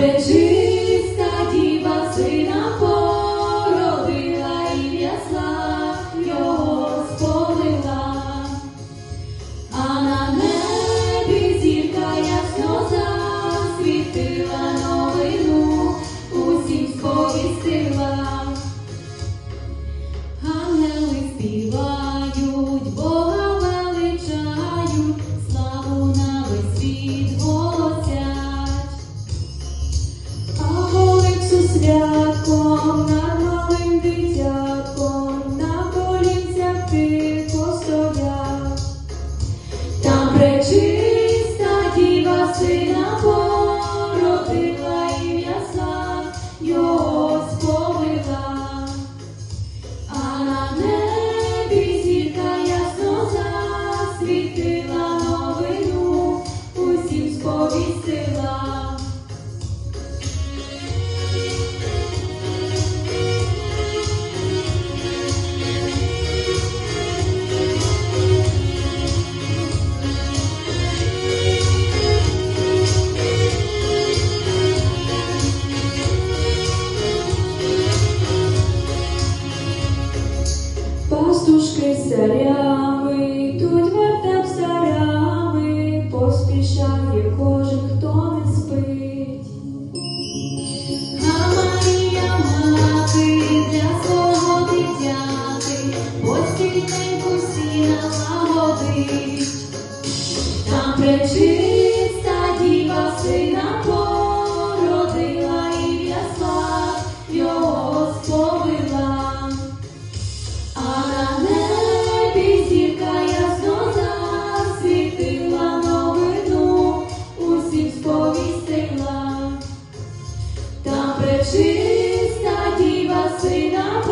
Пречиста діва сина породила ім'я слав його сповила, а на небі зірка ясно засвітила новину, усім сповістила, ангели співа. Богом над малим дитятком на колінцях тихо стоять, там причини. Пречиста діва сина породила і в яслах його сповила. А на небі зірка ясно засвітила новину, усім сповістила. Там пречиста діва сина